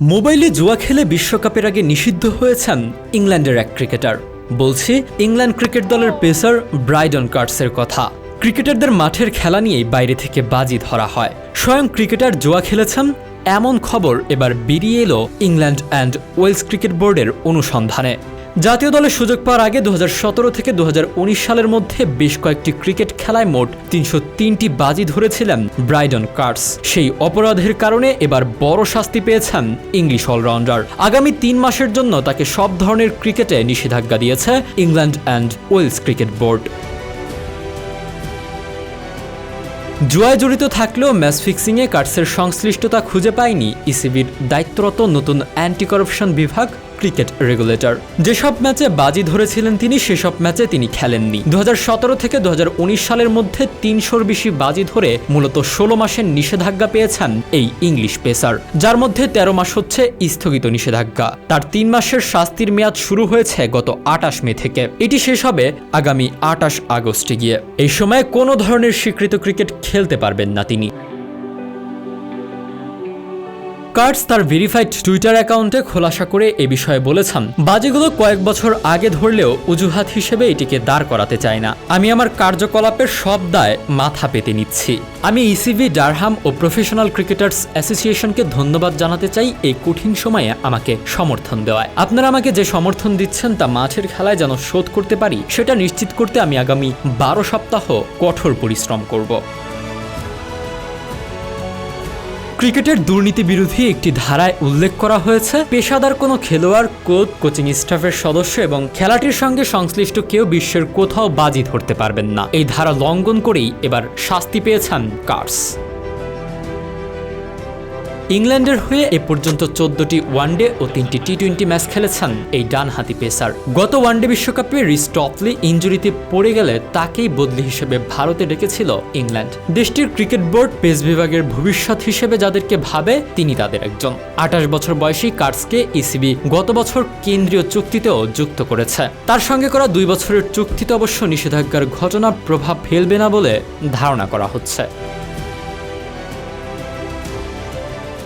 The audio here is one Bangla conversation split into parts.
মোবাইলে জুয়া খেলে বিশ্বকাপের আগে নিষিদ্ধ হয়েছেন ইংল্যান্ডের এক ক্রিকেটার। বলছি, ইংল্যান্ড ক্রিকেট দলের পেসার ব্রাইডন কার্টসের কথা। ক্রিকেটারদের মাঠের খেলা নিয়েই বাইরে থেকে বাজি ধরা হয়। স্বয়ং ক্রিকেটার জোয়া খেলেছেন? এমন খবর এবার বেরিয়ে এলো ইংল্যান্ড অ্যান্ড ওয়েলস ক্রিকেট বোর্ডের অনুসন্ধানে। জাতীয় দলে সুযোগ পাওয়ার আগে দু হাজার সতেরো থেকে দু হাজার উনিশ সালের মধ্যে বেশ কয়েকটি ক্রিকেট খেলায় মোট তিনশো তিনটি বাজি ধরেছিলেন ব্রাইডন কার্টস। সেই অপরাধের কারণে এবার বড় শাস্তি পেয়েছেন ইংলিশ অলরাউন্ডার। আগামী তিন মাসের জন্য তাকে সব ধরনের ক্রিকেটে নিষেধাজ্ঞা দিয়েছে England and Wales cricket board. জুয়ায় জড়িত থাকলেও ম্যাচ ফিক্সিংয়ে কার্টসের সংশ্লিষ্টতা খুঁজে পায়নি ইসিবির দায়িত্বরত নতুন অ্যান্টি করাপশন বিভাগ ক্রিকেট রেগুলেটর। যেসব ম্যাচে বাজি ধরেছিলেন তিনি, সেসব ম্যাচে তিনি খেলেননি। দু হাজার সতেরো থেকে দু হাজার উনিশ সালের মধ্যে তিনশোর বেশি বাজি ধরে মূলত ষোলো মাসের নিষেধাজ্ঞা পেয়েছেন এই ইংলিশ পেসার। যার মধ্যে ১৩ মাস হচ্ছে স্থগিত নিষেধাজ্ঞা। তার তিন মাসের শাস্তির মেয়াদ শুরু হয়েছে গত আটাশ মে থেকে। এটি শেষ হবে আগামী আটাশ আগস্টে গিয়ে। এই সময় কোনো ধরনের স্বীকৃত ক্রিকেট খেলতে পারবেন না তিনি। কার্টস তার ভেরিফাইড টুইটার অ্যাকাউন্টে খোলাসা করে এ বিষয়ে বলেছেন। বাজিগুলো কয়েক বছর আগে ধরলেও অজুহাত হিসেবে এটিকে দাঁড় করাতে চাই না। আমি আমার কার্যকলাপের সব দায় মাথা পেতে নিচ্ছি। আমি ইসিবি ডারহাম ও প্রফেশনাল ক্রিকেটার্স অ্যাসোসিয়েশনকে ধন্যবাদ জানাতে চাই এই কঠিন সময়ে আমাকে সমর্থন দেওয়ায়। আপনারা আমাকে যে সমর্থন দিচ্ছেন তা মাঠের খেলায় যেন শোধ করতে পারি, সেটা নিশ্চিত করতে আমি আগামী বারো সপ্তাহ কঠোর পরিশ্রম করব। ক্রিকেটের দুর্নীতি বিরোধী একটি ধারায় উল্লেখ করা হয়েছে। পেশাদার কোনো খেলোয়াড়, কোচ, কোচিং স্টাফের সদস্য এবং খেলাটির সঙ্গে সংশ্লিষ্ট কেউ বিশ্বের কোথাও বাজি ধরতে পারবেন না। এই ধারা লঙ্ঘন করেই এবার শাস্তি পেয়েছেন কার্স। ইংল্যান্ডের হয়ে এ পর্যন্ত চোদ্দটি ওয়ানডে ও তিনটি টি টোয়েন্টি ম্যাচ খেলেছেন এই ডানহাতি পেসার। গত ওয়ানডে বিশ্বকাপে রিস টপলি ইঞ্জুরিতে পড়ে গেলে তাকেই বদলি হিসেবে ভারতে ডেকেছিল ইংল্যান্ড। দেশটির ক্রিকেট বোর্ড পেস বিভাগের ভবিষ্যৎ হিসেবে যাদেরকে ভাবে, তিনি তাদের একজন। আঠাশ বছর বয়সী কার্সকে ইসিবি গত বছর কেন্দ্রীয় চুক্তিতেও যুক্ত করেছে। তার সঙ্গে করা দুই বছরের চুক্তিতে অবশ্য নিষেধাজ্ঞার ঘটনা প্রভাব ফেলবে না বলে ধারণা করা হচ্ছে।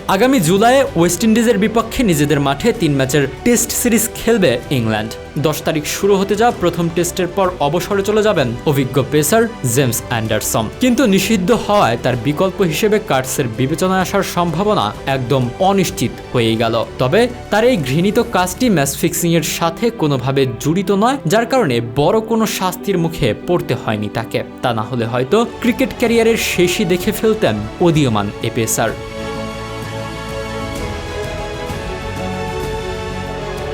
আগামী জুলাইয়ে ওয়েস্ট ইন্ডিজের বিপক্ষে নিজেদের মাঠে তিন ম্যাচের টেস্ট সিরিজ খেলবে ইংল্যান্ড। দশ তারিখ শুরু হতে যাওয়া প্রথম টেস্টের পর অবসরে চলে যাবেন অভিজ্ঞ পেসার জেমস অ্যান্ডারসন। কিন্তু নিষিদ্ধ হওয়ায় তার বিকল্প হিসেবে কার্টসের বিবেচনায় আসার সম্ভাবনা একদম অনিশ্চিত হয়েই গেল। তবে তার এই ঘৃণিত কাজটি ম্যাচ ফিক্সিং এর সাথে কোনোভাবে জড়িত নয়, যার কারণে বড় কোনো শাস্তির মুখে পড়তে হয়নি তাকে। তা না হলে হয়তো ক্রিকেট ক্যারিয়ারের শেষই দেখে ফেলতেন উদীয়মান এ পেসার।